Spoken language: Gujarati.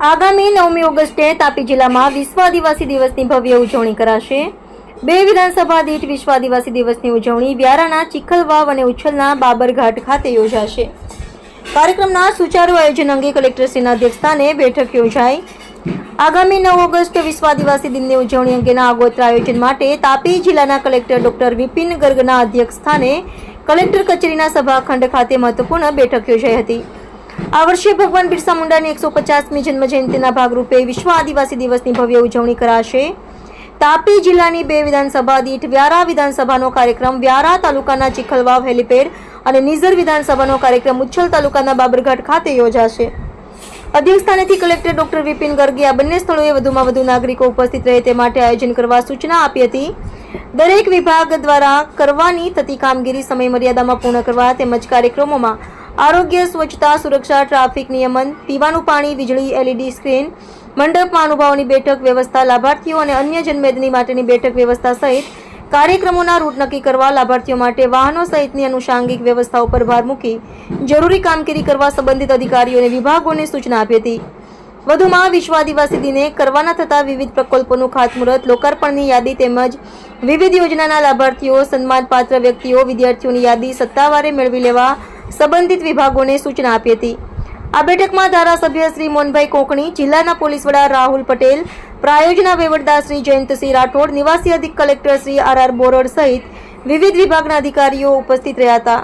આગામી નવમી ઓગસ્ટે તાપી જિલ્લામાં વિશ્વ આદિવાસી દિવસની ભવ્ય ઉજવણી કરાશે. બે વિધાનસભા દીઠ વિશ્વ આદિવાસી દિવસની ઉજવણી વ્યારાના ચિખલવાવ અને ઉછલના બાબરઘાટ ખાતે યોજાશે. કાર્યક્રમના સુચારુ આયોજન અંગે કલેક્ટરશ્રીના અધ્યક્ષસ્થાને બેઠક યોજાઈ. આગામી નવ ઓગસ્ટ વિશ્વ આદિવાસી દિનની ઉજવણી અંગેના આગોતરા આયોજન માટે તાપી જિલ્લાના કલેક્ટર ડોક્ટર વિપિન ગર્ગના અધ્યક્ષસ્થાને કલેક્ટર કચેરીના સભાખંડ ખાતે મહત્વપૂર્ણ બેઠક યોજાઈ હતી. આ વર્ષે ભગવાન બિરસા મુંડાની એકસો પચાસમી જન્મ જયંતિના ભાગરૂપે વિશ્વ આદિવાસી દિવસની ભવ્ય ઉજવણી કરાશે. તાપી જિલ્લાની બે વિધાનસભા દીઠ વ્યારા વિધાનસભાનો કાર્યક્રમ વ્યારા તાલુકાના ચિખલવાવ હેલીપેડ અને નિઝર વિધાનસભાનો કાર્યક્રમ ઉચ્છલ તાલુકાના બાબરઘાટ ખાતે યોજાશે. અધ્યક્ષસ્થાનેથી કલેક્ટર ડોક્ટર વિપિન ગર્ગે આ બંને સ્થળોએ વધુમાં વધુ નાગરિકો ઉપસ્થિત રહે તે માટે આયોજન કરવા સૂચના આપી હતી. દરેક વિભાગ દ્વારા કરવાની થતી કામગીરી સમય મર્યાદામાં પૂર્ણ કરવા તેમજ કાર્યક્રમોમાં આરોગ્ય, સ્વચ્છતા, સુરક્ષા, ટ્રાફિક નિયમન, પીવાનું પાણી, વીજળી, એલઈડી સ્ક્રીન, મંડપ મહાનુભાવોની બેઠક વ્યવસ્થા, લાભાર્થીઓ અને અન્ય જન્મેદની માટેની બેઠક વ્યવસ્થા સહિત કાર્યક્રમોના રૂટ નક્કી કરવા લાભાર્થીઓ માટે વાહનો સહિતની અનુષાંગિક વ્યવસ્થાઓ પર ભાર મૂકી જરૂરી કામગીરી કરવા સંબંધિત અધિકારીઓને વિભાગોને સૂચના આપી હતી. વધુમાં વિશ્વ આદિવાસી દિને કરવાના થતા વિવિધ પ્રકલ્પોનું ખાતમુહૂર્ત, લોકાર્પણની યાદી તેમજ વિવિધ યોજનાના લાભાર્થીઓ, સન્માનપાત્ર વ્યક્તિઓ, વિદ્યાર્થીઓની યાદી સત્તાવારે મેળવી લેવા સંબંધિત વિભાગોને સૂચના આપી હતી. આ બેઠકમાં ધારાસભ્ય શ્રી મોહનભાઈ કોકણી, જિલ્લાના પોલીસ વડા રાહુલ પટેલ, પ્રાયોજના વહીવટદાર શ્રી જયંતસિંહ રાઠોડ, નિવાસી અધિક collector Shri R R Borad સહિત વિવિધ વિભાગના અધિકારીઓ ઉપસ્થિત રહ્યા હતા.